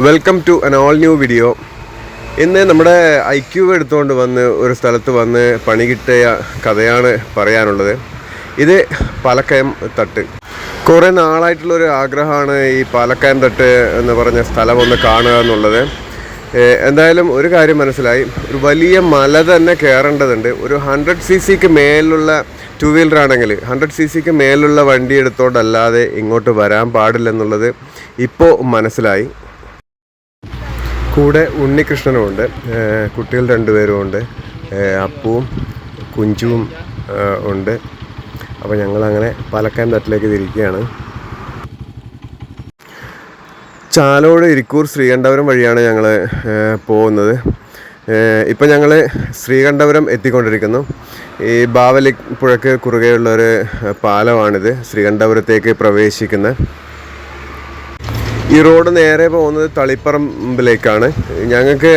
Welcome to an all new video ഇന്ന് നമ്മുടെ I Q എടുത്തുകൊണ്ട് വന്ന് ഒരു സ്ഥലത്ത് വന്ന് പണി കിട്ടിയ കഥയാണ് പറയാനുള്ളത്. ഇത് പാലക്കയം തട്ട്. കുറേ നാളായിട്ടുള്ളൊരു ആഗ്രഹമാണ് ഈ പാലക്കയം തട്ട് എന്ന് പറഞ്ഞ സ്ഥലം ഒന്ന് കാണുക എന്നുള്ളത്. എന്തായാലും ഒരു കാര്യം മനസ്സിലായി. ഒരു വലിയ മല തന്നെ കയറേണ്ടതുണ്ട്. ഒരു ഹൺഡ്രഡ് സി സിക്ക് മേലുള്ള ടു വീലർ ആണെങ്കിൽ ഹൺഡ്രഡ് സി സിക്ക് മേലുള്ള വണ്ടി എടുത്തോണ്ടല്ലാതെ ഇങ്ങോട്ട് വരാൻ പാടില്ലെന്നുള്ളത് ഇപ്പോൾ മനസ്സിലായി. കൂടെ ഉണ്ണികൃഷ്ണനും ഉണ്ട്. കുട്ടികൾ രണ്ടുപേരും ഉണ്ട്. ഏഹ് അപ്പുവും കുഞ്ചുവും ഉണ്ട്. അപ്പോൾ ഞങ്ങളങ്ങനെ പാലക്കാൻ തട്ടിലേക്ക് തിരിക്കുകയാണ്. ചാലോട് ഇരിക്കൂർ ശ്രീകണ്ഠപുരം വഴിയാണ് ഞങ്ങൾ പോകുന്നത്. ഇപ്പം ഞങ്ങൾ ശ്രീകണ്ഠപുരം എത്തിക്കൊണ്ടിരിക്കുന്നു. ഈ ബാവലി പുഴയ്ക്ക് കുറുകെയുള്ള ഒരു പാലമാണിത്. ശ്രീകണ്ഠപുരത്തേക്ക് പ്രവേശിക്കുന്ന ഈ റോഡ് നേരെ പോകുന്നത് തളിപ്പറമ്പിലേക്കാണ്. ഞങ്ങൾക്ക്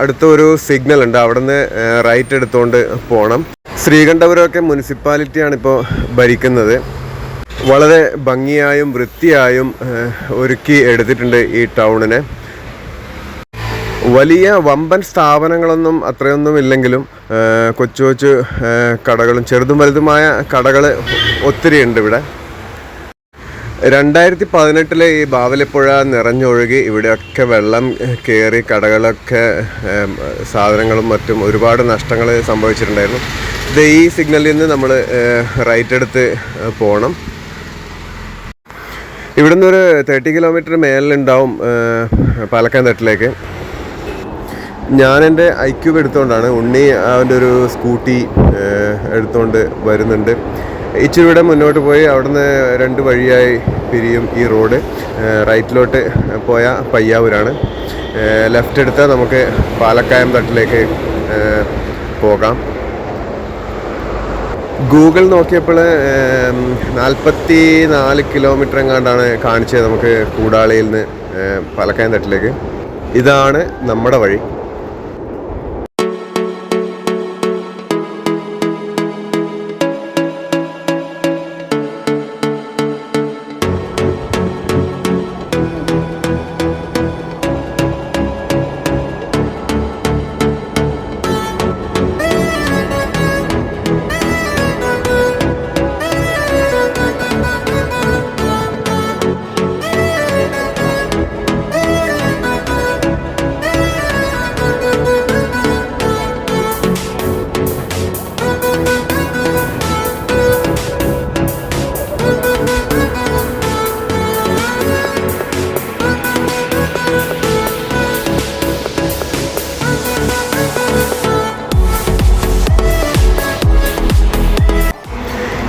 അടുത്ത ഒരു സിഗ്നൽ ഉണ്ട്. അവിടെ നിന്ന് റൈറ്റ് എടുത്തുകൊണ്ട് പോകണം ശ്രീകണ്ഠപുരമൊക്കെ മുനിസിപ്പാലിറ്റിയാണ് ഇപ്പോൾ ഭരിക്കുന്നത്. വളരെ ഭംഗിയായും വൃത്തിയായും ഒരുക്കി എടുത്തിട്ടുണ്ട് ഈ ടൗണിനെ. വലിയ വമ്പൻ സ്ഥാപനങ്ങളൊന്നും അത്രയൊന്നും ഇല്ലെങ്കിലും കൊച്ചു കൊച്ചു കടകളും ചെറുതും വലുതുമായ കടകൾ ഒത്തിരി ഉണ്ട് ഇവിടെ. രണ്ടായിരത്തി പതിനെട്ടിലെ ഈ ബാവലിപ്പുഴ നിറഞ്ഞൊഴുകി ഇവിടെയൊക്കെ വെള്ളം കയറി കടകളൊക്കെ സാധനങ്ങളും മറ്റും ഒരുപാട് നഷ്ടങ്ങൾ സംഭവിച്ചിട്ടുണ്ടായിരുന്നു. ഇത് ഈ സിഗ്നലിൽ നിന്ന് നമ്മൾ റൈറ്റ് എടുത്ത് പോകണം ഇവിടുന്ന് ഒരു തേർട്ടി കിലോമീറ്റർ മേലിലുണ്ടാവും ഏഹ്, പാലക്കാൻ തട്ടിലേക്ക്. ഞാൻ എന്റെ ഐക്യൂബ് എടുത്തുകൊണ്ടാണ് ഉണ്ണി അവന്റെ ഒരു സ്കൂട്ടി എടുത്തുകൊണ്ട് വരുന്നുണ്ട്. ഇച്ചിരി ഇവിടെ മുന്നോട്ട് പോയി അവിടുന്ന് രണ്ട് വഴിയായി പിരിയും ഈ റോഡ്. റൈറ്റിലോട്ട് പോയ പയ്യാവൂരാണ്. ലെഫ്റ്റ് എടുത്താൽ നമുക്ക് പാലക്കായം തട്ടിലേക്ക് പോകാം. ഗൂഗിൾ നോക്കിയപ്പോൾ നാൽപ്പത്തി നാല് കിലോമീറ്റർ എങ്ങാണ്ടാണ് കാണിച്ചത് നമുക്ക് കൂടാളിയിൽ നിന്ന് പാലക്കായം തട്ടിലേക്ക്. ഇതാണ് നമ്മുടെ വഴി.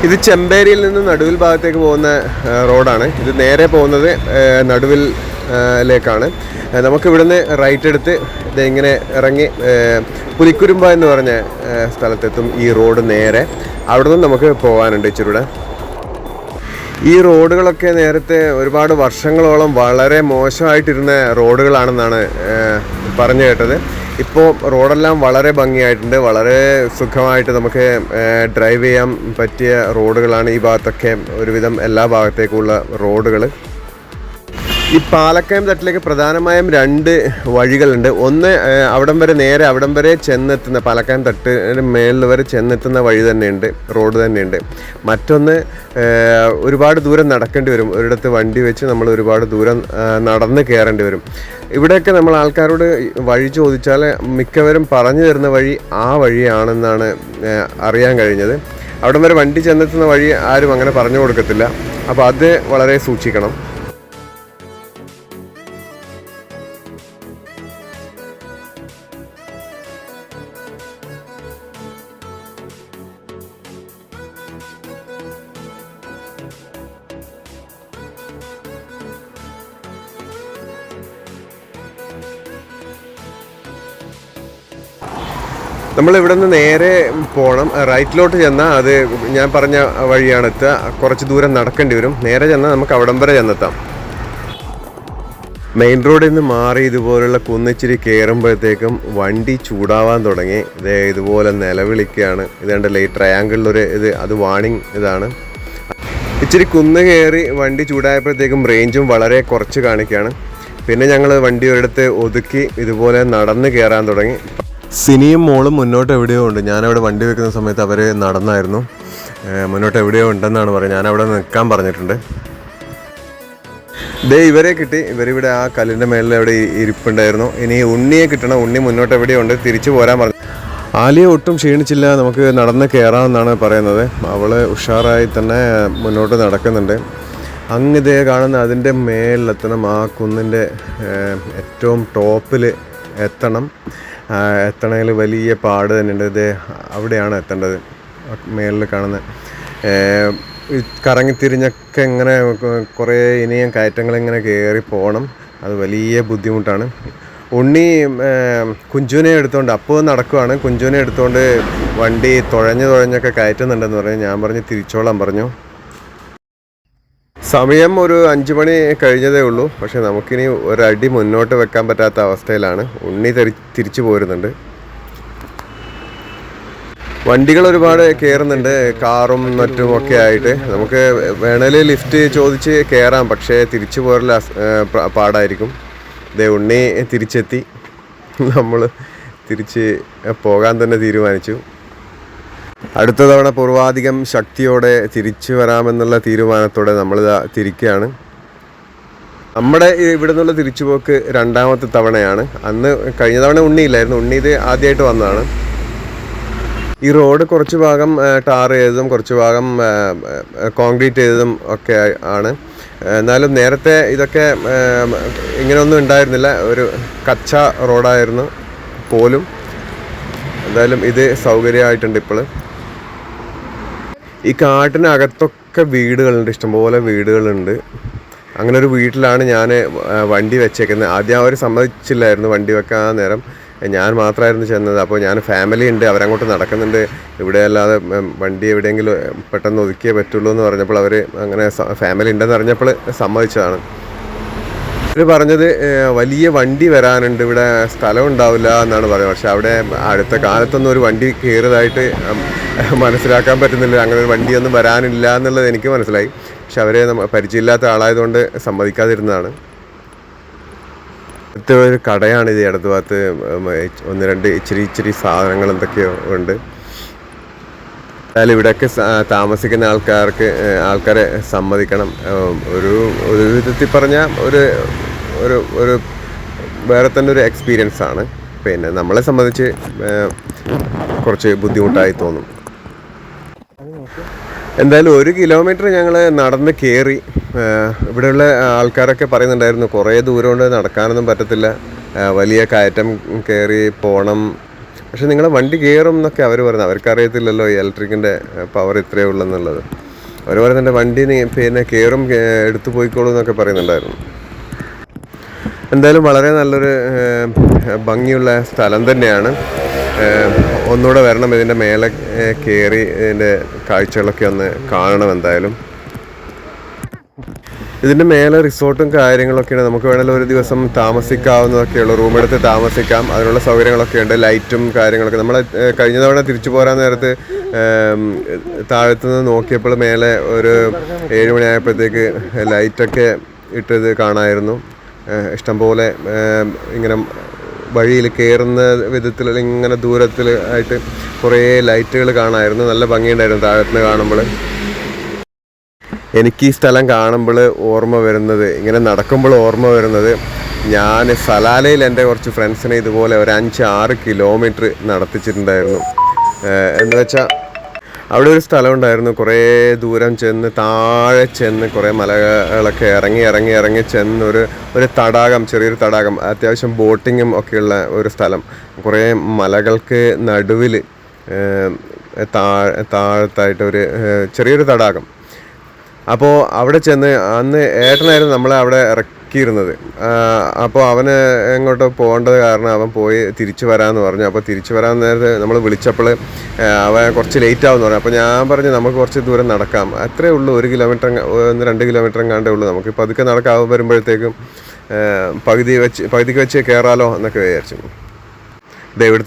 ഇത് ചെമ്പേരിയിൽ നിന്ന് നടുവിൽ ഭാഗത്തേക്ക് പോകുന്ന റോഡാണ്. ഇത് നേരെ പോകുന്നത് നടുവിൽ ലേക്കാണ്. നമുക്ക് ഇവിടുന്ന് റൈറ്റ് എടുത്ത് ഇത് ഇങ്ങനെ ഇറങ്ങി പുലിക്കുരുമ്പ എന്ന് പറഞ്ഞ സ്ഥലത്തെത്തും ഈ റോഡ് നേരെ. അവിടെ നിന്ന് നമുക്ക് പോകാനുണ്ട് ഇച്ചിരൂടെ. ഈ റോഡുകളൊക്കെ നേരത്തെ ഒരുപാട് വർഷങ്ങളോളം വളരെ മോശമായിട്ടിരുന്ന റോഡുകളാണെന്നാണ് പറഞ്ഞു കേട്ടത്. ഇപ്പോൾ റോഡെല്ലാം വളരെ ഭംഗിയായിട്ടുണ്ട്. വളരെ സുഖമായിട്ട് നമുക്ക് ഡ്രൈവ് ചെയ്യാൻ പറ്റിയ റോഡുകളാണ് ഈ ഭാഗത്തൊക്കെ ഒരുവിധം എല്ലാ ഭാഗത്തേക്കുള്ള റോഡുകൾ ഈ പാലക്കയം തട്ടിലേക്ക് പ്രധാനമായും രണ്ട് വഴികളുണ്ട്. ഒന്ന് അവിടം വരെ നേരെ അവിടം വരെ ചെന്നെത്തുന്ന പാലക്കയം തട്ടിന് മേളിൽ വരെ ചെന്നെത്തുന്ന വഴി തന്നെയുണ്ട് റോഡ് തന്നെയുണ്ട്. മറ്റൊന്ന് ഒരുപാട് ദൂരം നടക്കേണ്ടി വരും. ഒരിടത്ത് വണ്ടി വെച്ച് നമ്മൾ ഒരുപാട് ദൂരം നടന്ന് കയറേണ്ടി വരും. ഇവിടെയൊക്കെ നമ്മൾ ആൾക്കാരോട് വഴി ചോദിച്ചാൽ മിക്കവരും പറഞ്ഞു തരുന്ന വഴി ആ വഴിയാണെന്നാണ് അറിയാൻ കഴിഞ്ഞത്. അവിടം വരെ വണ്ടി ചെന്നെത്തുന്ന വഴി ആരും അങ്ങനെ പറഞ്ഞു കൊടുക്കത്തില്ല. അപ്പോൾ അത് വളരെ സൂക്ഷിക്കണം. നമ്മൾ ഇവിടെ നിന്ന് നേരെ പോകണം റൈറ്റിലോട്ട് ചെന്നാൽ അത് ഞാൻ പറഞ്ഞ വഴിയാണ് എത്തുക. കുറച്ച് ദൂരം നടക്കേണ്ടി വരും. നേരെ ചെന്നാൽ നമുക്ക് അവിടം വരെ ചെന്നെത്താം. മെയിൻ റോഡിൽ നിന്ന് മാറി ഇതുപോലുള്ള കുന്നിച്ചിരി കയറുമ്പോഴത്തേക്കും വണ്ടി ചൂടാവാൻ തുടങ്ങി. ഇതേ ഇതുപോലെ നിലവിളിക്കുകയാണ്. ഇത് കണ്ടല്ലേ ഈ ട്രയാങ്കിളിലൊരു ഇത് അത് വാണിംഗ് ഇതാണ്. ഇച്ചിരി കുന്ന് കയറി വണ്ടി ചൂടായപ്പോഴത്തേക്കും റേഞ്ചും വളരെ കുറച്ച് കാണിക്കുകയാണ്. പിന്നെ ഞങ്ങൾ വണ്ടി ഒരിടത്ത് ഒതുക്കി ഇതുപോലെ നടന്ന് കയറാൻ തുടങ്ങി. സിനിയും മോളും മുന്നോട്ട് എവിടെയോ ഉണ്ട്. ഞാനവിടെ വണ്ടി വെക്കുന്ന സമയത്ത് അവർ നടന്നായിരുന്നു. മുന്നോട്ട് എവിടെയോ ഉണ്ടെന്നാണ് പറയുന്നത്. ഞാനവിടെ നിൽക്കാൻ പറഞ്ഞിട്ടുണ്ട്. ദേ ഇവരെ കിട്ടി. ഇവരിവിടെ ആ കല്ലിന്റെ മേളിൽ അവിടെ ഇരിപ്പുണ്ടായിരുന്നു. ഇനി ഉണ്ണിയെ കിട്ടണം. ഉണ്ണി മുന്നോട്ട് എവിടെയുണ്ട് തിരിച്ചു പോരാൻ പറഞ്ഞു. ആലിയ ഒട്ടും ക്ഷീണിച്ചില്ല. നമുക്ക് നടന്ന് കയറാമെന്നാണ് പറയുന്നത്. അവൾ ഉഷാറായി തന്നെ മുന്നോട്ട് നടക്കുന്നുണ്ട്. അങ്ങ് ഇതേ കാണുന്ന അതിന്റെ മേളിലെത്തണം ആ കുന്നിന്റെ ഏറ്റവും ടോപ്പിൽ എത്തണം. എത്തണതിൽ വലിയ പാട് തന്നെയുണ്ട്. ഇത് അവിടെയാണ് എത്തേണ്ടത്. മേളിൽ കാണുന്നത് കറങ്ങിത്തിരിഞ്ഞൊക്കെ ഇങ്ങനെ കുറേ ഇനിയും കയറ്റങ്ങൾ ഇങ്ങനെ കയറി പോകണം. അത് വലിയ ബുദ്ധിമുട്ടാണ്. ഉണ്ണി കുഞ്ചുവിനെ എടുത്തുകൊണ്ട് അപ്പോൾ നടക്കുവാണ്. കുഞ്ചുവിനെ എടുത്തുകൊണ്ട് വണ്ടി തുഴഞ്ഞ് തുഴഞ്ഞൊക്കെ കയറ്റുന്നുണ്ടെന്ന് പറഞ്ഞു ഞാൻ പറഞ്ഞു തിരിച്ചോളാൻ പറഞ്ഞു. സമയം ഒരു അഞ്ച് മണി കഴിഞ്ഞതേ ഉള്ളൂ. പക്ഷെ നമുക്കിനി ഒരടി മുന്നോട്ട് വെക്കാൻ പറ്റാത്ത അവസ്ഥയിലാണ്. ഉണ്ണി തെരി തിരിച്ചു പോരുന്നുണ്ട്. വണ്ടികൾ ഒരുപാട് കയറുന്നുണ്ട് കാറും മറ്റും ഒക്കെ ആയിട്ട്. നമുക്ക് വേണേൽ ലിഫ്റ്റ് ചോദിച്ച് കയറാം പക്ഷേ തിരിച്ചു പോരൽ പാടായിരിക്കും. ദേ ഉണ്ണി തിരിച്ചെത്തി. നമ്മൾ തിരിച്ച് പോകാൻ തന്നെ തീരുമാനിച്ചു. അടുത്ത തവണ പൂർവാധികം ശക്തിയോടെ തിരിച്ചു വരാമെന്നുള്ള തീരുമാനത്തോടെ നമ്മൾ തിരിക്കുകയാണ്. നമ്മുടെ ഇവിടെ നിന്നുള്ള തിരിച്ചുപോക്ക് രണ്ടാമത്തെ തവണയാണ്. അന്ന് കഴിഞ്ഞ തവണ ഉണ്ണിയില്ലായിരുന്നു ഉണ്ണി ഇത് ആദ്യമായിട്ട് വന്നതാണ്. ഈ റോഡ് കുറച്ച് ഭാഗം ടാർ ചെയ്തതും കുറച്ച് ഭാഗം കോൺക്രീറ്റ് ചെയ്തതും ഒക്കെ ആണ്. എന്നാലും നേരത്തെ ഇതൊക്കെ ഇങ്ങനെയൊന്നും ഉണ്ടായിരുന്നില്ല. ഒരു കച്ച റോഡായിരുന്നു പോലും. എന്തായാലും ഇത് സൗകര്യമായിട്ടുണ്ട് ഇപ്പോൾ ഈ കാട്ടിനകത്തൊക്കെ വീടുകളുണ്ട് ഇഷ്ടംപോലെ വീടുകളുണ്ട്. അങ്ങനെ ഒരു വീട്ടിലാണ് ഞാൻ വണ്ടി വെച്ചേക്കുന്നത് ആദ്യം അവർ സമ്മതിച്ചില്ലായിരുന്നു വണ്ടി വെക്കാൻ നേരം. ഞാൻ മാത്രമായിരുന്നു ചെന്നത്. അപ്പോൾ ഞാൻ ഫാമിലി ഉണ്ട് അവരങ്ങോട്ട് നടക്കുന്നുണ്ട്. ഇവിടെ അല്ലാതെ വണ്ടി എവിടെയെങ്കിലും പെട്ടെന്ന് ഒതുക്കിയേ പറ്റുള്ളൂ എന്ന് പറഞ്ഞപ്പോൾ അവർ അങ്ങനെ ഫാമിലി ഉണ്ടെന്ന് അറിഞ്ഞപ്പോൾ സമ്മതിച്ചതാണ്. അവർ പറഞ്ഞത് വലിയ വണ്ടി വരാനുണ്ട് ഇവിടെ സ്ഥലം ഉണ്ടാവില്ല എന്നാണ് പറയുന്നത് പക്ഷെ അവിടെ അടുത്ത കാലത്തൊന്നും ഒരു വണ്ടി കയറിയതായിട്ട് മനസ്സിലാക്കാൻ പറ്റുന്നില്ല. അങ്ങനെ ഒരു വണ്ടിയൊന്നും വരാനില്ല എന്നുള്ളത് എനിക്ക് മനസ്സിലായി. പക്ഷെ അവരെ പരിചയമില്ലാത്ത ആളായതുകൊണ്ട് സമ്മതിക്കാതിരുന്നതാണ്. ഒരു കടയാണ് ഇത് ഇടത് ഭാഗത്ത് ഒന്ന് രണ്ട് ഇച്ചിരി ഇച്ചിരി സാധനങ്ങൾ എന്തൊക്കെയോ ഉണ്ട്. എന്നാലും ഇവിടെയൊക്കെ താമസിക്കുന്ന ആൾക്കാർക്ക് ആൾക്കാരെ സമ്മതിക്കണം. ഒരു ഒരു വിധത്തിൽ പറഞ്ഞാൽ ഒരു ഒരു ഒരു വേറെ തന്നെ ഒരു എക്സ്പീരിയൻസ് ആണ്. പിന്നെ നമ്മളെ സംബന്ധിച്ച് കുറച്ച് ബുദ്ധിമുട്ടായി തോന്നും. എന്തായാലും ഒരു കിലോമീറ്റർ ഞങ്ങൾ നടന്ന് കയറി ഇവിടെയുള്ള ആൾക്കാരൊക്കെ പറയുന്നുണ്ടായിരുന്നു കുറേ ദൂരം കൊണ്ട് നടക്കാനൊന്നും പറ്റത്തില്ല. വലിയ കയറ്റം കയറി പോകണം പക്ഷെ നിങ്ങളെ വണ്ടി കയറും എന്നൊക്കെ അവർ പറയുന്നത്. അവർക്കറിയത്തില്ലല്ലോ ഇലക്ട്രിക്കിന്റെ പവർ ഇത്രയേ ഉള്ളെന്നുള്ളത് അവർ പറയുന്നുണ്ട് വണ്ടി പിന്നെ കയറും എടുത്തു പോയിക്കോളൂ എന്നൊക്കെ പറയുന്നുണ്ടായിരുന്നു. എന്തായാലും വളരെ നല്ലൊരു ഭംഗിയുള്ള സ്ഥലം തന്നെയാണ്. ഒന്നുകൂടെ വരണം ഇതിന്റെ മേലെ കയറി ഇതിന്റെ കാഴ്ചകളൊക്കെ ഒന്ന് കാണണം എന്തായാലും. ഇതിന്റെ മേലെ റിസോർട്ടും കാര്യങ്ങളൊക്കെയാണ്. നമുക്ക് വേണമെങ്കിൽ ഒരു ദിവസം താമസിക്കാവുന്നതൊക്കെയുള്ളൂ. റൂം എടുത്ത് താമസിക്കാം. അതിനുള്ള സൗകര്യങ്ങളൊക്കെ ഉണ്ട് ലൈറ്റും കാര്യങ്ങളൊക്കെ. നമ്മൾ കഴിഞ്ഞ തവണ തിരിച്ചു പോരാൻ നേരത്ത് താഴത്തുനിന്ന് താഴത്തു നിന്ന് നോക്കിയപ്പോൾ മേലെ ഒരു ഏഴ് മണിയായപ്പോഴത്തേക്ക് ലൈറ്റൊക്കെ ഇട്ടത് കാണാമായിരുന്നു ഏഹ്, ഇഷ്ടംപോലെ ഇങ്ങനെ വഴിയിൽ കയറുന്ന വിധത്തിൽ ഇങ്ങനെ ദൂരത്തിൽ ആയിട്ട് കുറേ ലൈറ്റുകൾ കാണാമായിരുന്നു നല്ല ഭംഗിയുണ്ടായിരുന്നു താഴത്തുനിന്ന് കാണുമ്പോൾ. എനിക്ക് ഈ സ്ഥലം കാണുമ്പോൾ ഓർമ്മ വരുന്നത് ഇങ്ങനെ നടക്കുമ്പോൾ ഓർമ്മ വരുന്നത് ഞാൻ സലാലയിൽ എന്റെ കുറച്ച് ഫ്രണ്ട്സിനെ ഇതുപോലെ ഒരു അഞ്ച് ആറ് കിലോമീറ്റർ നടത്തിച്ചിട്ടുണ്ടായിരുന്നു. എന്ന് വെച്ചാൽ അവിടെ ഒരു സ്ഥലം ഉണ്ടായിരുന്നു. കുറേ ദൂരം ചെന്ന് താഴെ ചെന്ന് കുറേ മലകളൊക്കെ ഇറങ്ങി ഇറങ്ങി ഇറങ്ങി ചെന്ന് ഒരു ഒരു തടാകം ചെറിയൊരു തടാകം അത്യാവശ്യം ബോട്ടിങ്ങും ഒക്കെയുള്ള ഒരു സ്ഥലം. കുറേ മലകൾക്ക് നടുവിൽ താ താഴത്തായിട്ട് ഒരു ചെറിയൊരു തടാകം. അപ്പോൾ അവിടെ ചെന്ന് അന്ന് ഏട്ടനായിരുന്നു നമ്മളെ അവിടെ ഇറക്കിയിരുന്നത് അപ്പോൾ അവന് എങ്ങോട്ടോ പോകേണ്ടത് കാരണം അവൻ പോയി തിരിച്ചു വരാമെന്ന് പറഞ്ഞു. അപ്പോൾ തിരിച്ചു വരാൻ നേരത്തെ നമ്മൾ വിളിച്ചപ്പോൾ അവൻ കുറച്ച് ലേറ്റ് ആവുമെന്ന് പറഞ്ഞു. അപ്പോൾ ഞാൻ പറഞ്ഞു നമുക്ക് കുറച്ച് ദൂരം നടക്കാം. അത്രേ ഉള്ളൂ ഒരു കിലോമീറ്റർ ഒന്ന് രണ്ട് കിലോമീറ്റർ എങ്ങാണ്ടേ ഉള്ളൂ നമുക്ക്. പതുക്കെ നടക്കാവ് വരുമ്പോഴത്തേക്കും പകുതി വെച്ച് പകുതിക്ക് വെച്ച് കയറാലോ എന്നൊക്കെ വിചാരിച്ചു.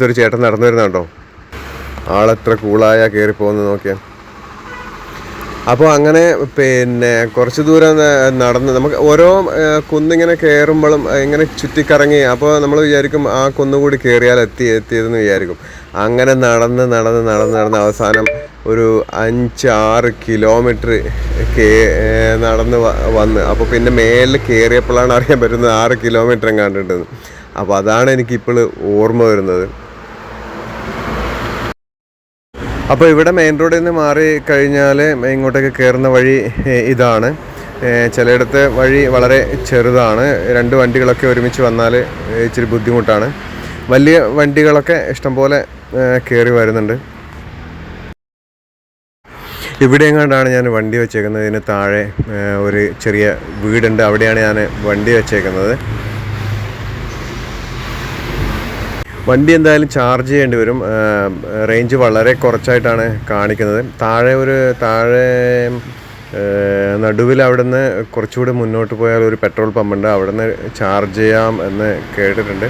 ഒരു ചേട്ടൻ നടന്നു വരുന്നുണ്ടോ? ആളെത്ര കൂളായാൽ കയറിപ്പോകുന്നത് നോക്കിയാൽ അപ്പോൾ അങ്ങനെ പിന്നെ കുറച്ച് ദൂരം നടന്ന് നമുക്ക് ഓരോ കുന്നിങ്ങനെ കയറുമ്പോഴും ഇങ്ങനെ ചുറ്റിക്കറങ്ങി അപ്പോൾ നമ്മൾ വിചാരിക്കും ആ കുന്നുകൂടി കയറിയാൽ എത്തി എത്തിയതെന്ന് വിചാരിക്കും. അങ്ങനെ നടന്ന് നടന്ന് നടന്ന് നടന്ന് അവസാനം ഒരു അഞ്ച് ആറ് കിലോമീറ്റർ കേ നടന്ന് വന്ന്. അപ്പോൾ പിന്നെ മേലിൽ കയറിയപ്പോഴാണ് അറിയാൻ പറ്റുന്നത് ആറ് കിലോമീറ്റർ കണ്ടിട്ടുണ്ടെന്ന് അപ്പോൾ അതാണ് എനിക്കിപ്പോൾ ഓർമ്മ വരുന്നത്. അപ്പോൾ ഇവിടെ മെയിൻ റോഡിൽ നിന്ന് മാറി കഴിഞ്ഞാൽ ഇങ്ങോട്ടേക്ക് കയറുന്ന വഴി ഇതാണ്. ചിലയിടത്തെ വഴി വളരെ ചെറുതാണ്. രണ്ട് വണ്ടികളൊക്കെ ഒരുമിച്ച് വന്നാൽ ഇച്ചിരി ബുദ്ധിമുട്ടാണ്. വലിയ വണ്ടികളൊക്കെ ഇഷ്ടംപോലെ കയറി വരുന്നുണ്ട്. ഇവിടെ എങ്ങാണ്ടാണ് ഞാൻ വണ്ടി വെച്ചേക്കുന്നത്? ഇതിന് താഴെ ഒരു ചെറിയ വീടുണ്ട്. അവിടെയാണ് ഞാൻ വണ്ടി വെച്ചേക്കുന്നത്. വണ്ടി എന്തായാലും ചാർജ് ചെയ്യേണ്ടി വരും. റേഞ്ച് വളരെ കുറച്ചായിട്ടാണ് കാണിക്കുന്നത്. താഴെ ഒരു താഴെ നടുവിൽ അവിടുന്ന് കുറച്ചുകൂടി മുന്നോട്ട് പോയാൽ ഒരു പെട്രോൾ പമ്പുണ്ട് അവിടുന്ന് ചാർജ് ചെയ്യാം എന്ന് കേട്ടിട്ടുണ്ട്.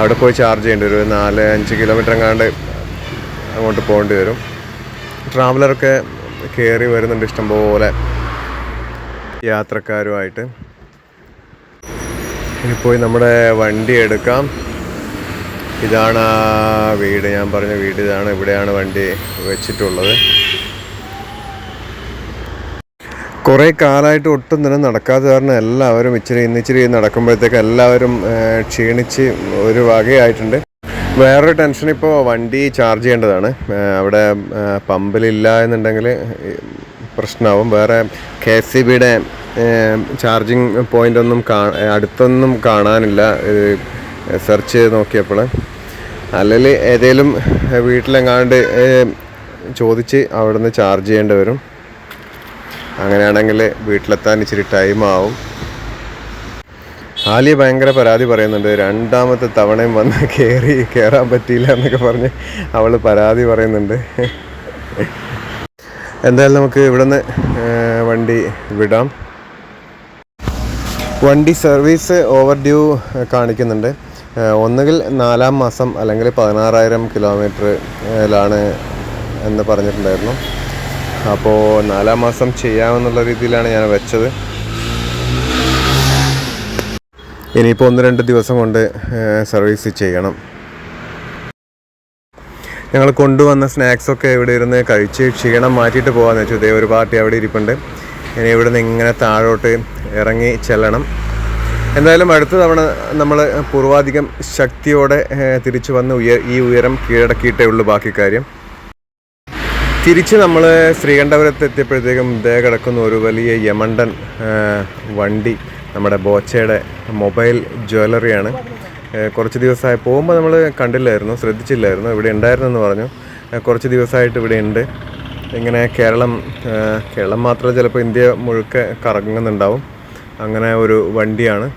അവിടെ പോയി ചാർജ് ചെയ്യേണ്ടി വരും. ഒരു നാല് അഞ്ച് കിലോമീറ്റർ എങ്ങാണ്ട് അങ്ങോട്ട് പോകേണ്ടി വരും. ട്രാവലറൊക്കെ കയറി വരുന്നുണ്ട് ഇഷ്ടംപോലെ യാത്രക്കാരുമായിട്ട്. ഇനി പോയി നമ്മുടെ വണ്ടി എടുക്കാം. ഇതാണ് വീട്. ഞാൻ പറഞ്ഞ വീട് ഇതാണ്. ഇവിടെയാണ് വണ്ടി വെച്ചിട്ടുള്ളത്. കുറേ കാലമായിട്ട് ഒട്ടും തന്നെ നടക്കാത്ത കാരണം എല്ലാവരും ഇച്ചിരി ഇന്നിച്ചിരി നടക്കുമ്പോഴത്തേക്ക് എല്ലാവരും ക്ഷീണിച്ച് ഒരു വകയായിട്ടുണ്ട്. വേറൊരു ടെൻഷൻ ഇപ്പോൾ വണ്ടി ചാർജ് ചെയ്യേണ്ടതാണ്. അവിടെ പമ്പിലില്ല എന്നുണ്ടെങ്കിൽ പ്രശ്നമാവും. വേറെ കെ എസ് സി ബിയുടെ ചാർജിങ് പോയിന്റ് ഒന്നും കാ അടുത്തൊന്നും കാണാനില്ല. സെർച്ച് ചെയ്ത് നോക്കിയപ്പോൾ അല്ലെങ്കിൽ ഏതെങ്കിലും വീട്ടിലെങ്ങാണ്ട് ചോദിച്ച് അവിടുന്ന് ചാർജ് ചെയ്യേണ്ടി വരും. അങ്ങനെയാണെങ്കിൽ വീട്ടിലെത്താൻ ഇച്ചിരി ടൈം ആവും. ആലിയ ഭയങ്കര പരാതി പറയുന്നുണ്ട് രണ്ടാമത്തെ തവണയും വന്ന് കയറി കയറാൻ പറ്റിയില്ല എന്നൊക്കെ പറഞ്ഞ് അവൾ പരാതി പറയുന്നുണ്ട്. എന്തായാലും നമുക്ക് ഇവിടുന്ന് വണ്ടി വിടാം. വണ്ടി സർവീസ് ഓവർ ഡ്യൂ കാണിക്കുന്നുണ്ട്. ഒന്നുകിൽ നാലാം മാസം അല്ലെങ്കിൽ പതിനാറായിരം കിലോമീറ്ററിലാണ് എന്ന് പറഞ്ഞിട്ടുണ്ടായിരുന്നു. അപ്പോൾ നാലാം മാസം ചെയ്യാമെന്നുള്ള രീതിയിലാണ് ഞാൻ വെച്ചത്. ഇനിയിപ്പോൾ ഒന്ന് രണ്ട് ദിവസം കൊണ്ട് സർവീസ് ചെയ്യണം. ഞങ്ങൾ കൊണ്ടുവന്ന സ്നാക്സൊക്കെ ഇവിടെ ഇരുന്ന് കഴിച്ച് ക്ഷീണം മാറ്റിയിട്ട് പോകാമെന്ന് വെച്ചു. ഇതേ ഒരു പാർട്ടി അവിടെ ഇരിപ്പുണ്ട്. ഇനി ഇവിടെ നിന്ന് ഇങ്ങനെ താഴോട്ട് ഇറങ്ങി ചെല്ലണം. എന്തായാലും അടുത്ത തവണ നമ്മൾ പൂർവാധികം ശക്തിയോടെ തിരിച്ചു വന്ന് ഉയർ ഈ ഉയരം കീഴടക്കിയിട്ടേ ഉള്ളൂ ബാക്കി കാര്യം. തിരിച്ച് നമ്മൾ ശ്രീകണ്ഠപുരത്ത് എത്തിയപ്പോഴത്തേക്കും ദേ കിടക്കുന്ന ഒരു വലിയ യമണ്ടൻ വണ്ടി. നമ്മുടെ ബോച്ചയുടെ മൊബൈൽ ജ്വല്ലറിയാണ്. കുറച്ച് ദിവസമായി പോകുമ്പോൾ നമ്മൾ കണ്ടില്ലായിരുന്നു ശ്രദ്ധിച്ചില്ലായിരുന്നു. ഇവിടെ ഉണ്ടായിരുന്നെന്ന് പറഞ്ഞു. കുറച്ച് ദിവസമായിട്ട് ഇവിടെ ഉണ്ട്. ഇങ്ങനെ കേരളം കേരളം മാത്രമേ ചിലപ്പോൾ ഇന്ത്യ മുഴുക്കെ കറങ്ങുന്നുണ്ടാവും. അങ്ങനെ ഒരു വണ്ടിയാണ്.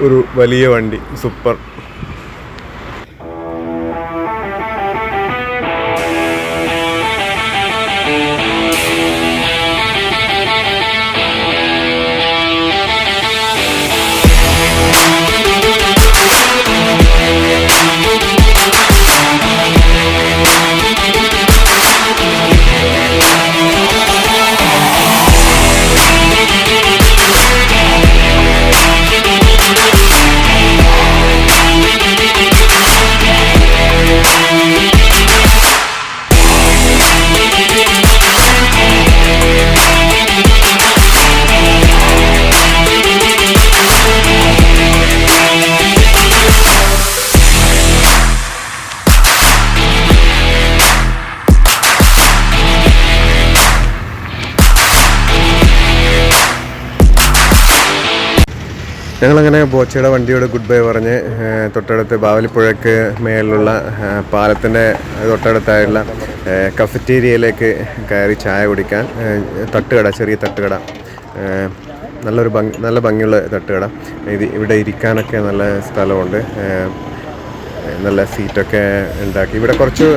ഒരു വലിയ വണ്ടി സൂപ്പർ. ഞങ്ങളങ്ങനെ ബോച്ചയുടെ വണ്ടിയോട് ഗുഡ് ബൈ പറഞ്ഞ് തൊട്ടടുത്ത് ബാവലിപ്പുഴയ്ക്ക് മേലുള്ള പാലത്തിന്റെ തൊട്ടടുത്തായുള്ള കഫറ്റീരിയയിലേക്ക് കയറി ചായ കുടിക്കാൻ തട്ടുകട ചെറിയ തട്ടുകട. നല്ലൊരു ഭംഗി നല്ല ഭംഗിയുള്ള തട്ടുകട. ഇത് ഇവിടെ ഇരിക്കാനൊക്കെ നല്ല സ്ഥലമുണ്ട്. നല്ല സീറ്റൊക്കെ ഉണ്ടാക്കി. ഇവിടെ കുറച്ച്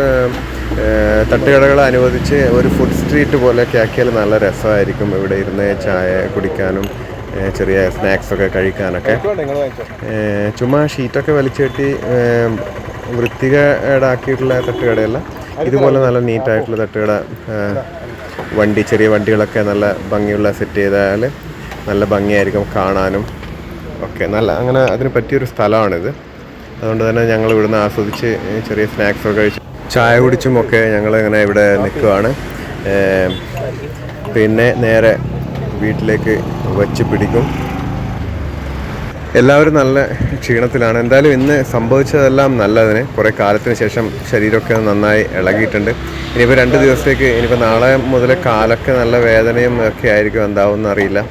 തട്ടുകടകൾ അനുവദിച്ച് ഒരു ഫുഡ് സ്ട്രീറ്റ് പോലെയൊക്കെ ആക്കിയാൽ നല്ല രസമായിരിക്കും. ഇവിടെ ഇരുന്ന് ചായ കുടിക്കാനും ചെറിയ സ്നാക്സൊക്കെ കഴിക്കാനൊക്കെ. ചുമ്മാ ഷീറ്റൊക്കെ വലിച്ചു കെട്ടി വൃത്തികേടാക്കിയിട്ടുള്ള തട്ടുകടയല്ല. ഇതുപോലെ നല്ല നീറ്റായിട്ടുള്ള തട്ടുകട വണ്ടി ചെറിയ വണ്ടികളൊക്കെ നല്ല ഭംഗിയുള്ള സെറ്റ് ചെയ്താൽ നല്ല ഭംഗിയായിരിക്കും കാണാനും ഒക്കെ. നല്ല അങ്ങനെ അതിന് പറ്റിയൊരു സ്ഥലമാണിത്. അതുകൊണ്ട് തന്നെ ഞങ്ങൾ ഇവിടുന്ന് ആസ്വദിച്ച് ചെറിയ സ്നാക്സൊക്കെ കഴിച്ച് ചായ കുടിച്ചും ഒക്കെ ഞങ്ങൾ ഇങ്ങനെ ഇവിടെ നിൽക്കുകയാണ് പിന്നെ നേരെ വീട്ടിലേക്ക് വച്ച് പിടിക്കും. എല്ലാവരും നല്ല ക്ഷീണത്തിലാണ്. എന്തായാലും ഇന്ന് സംഭവിച്ചതെല്ലാം നല്ലതിന്. കുറേ കാലത്തിന് ശേഷം ശരീരമൊക്കെ നന്നായി ഇളകിയിട്ടുണ്ട്. ഇനിയിപ്പോൾ രണ്ട് ദിവസത്തേക്ക് ഇനിയിപ്പോൾ നാളെ മുതൽ കാലൊക്കെ നല്ല വേദനയും ഒക്കെ ആയിരിക്കും എന്താവും എന്നറിയില്ല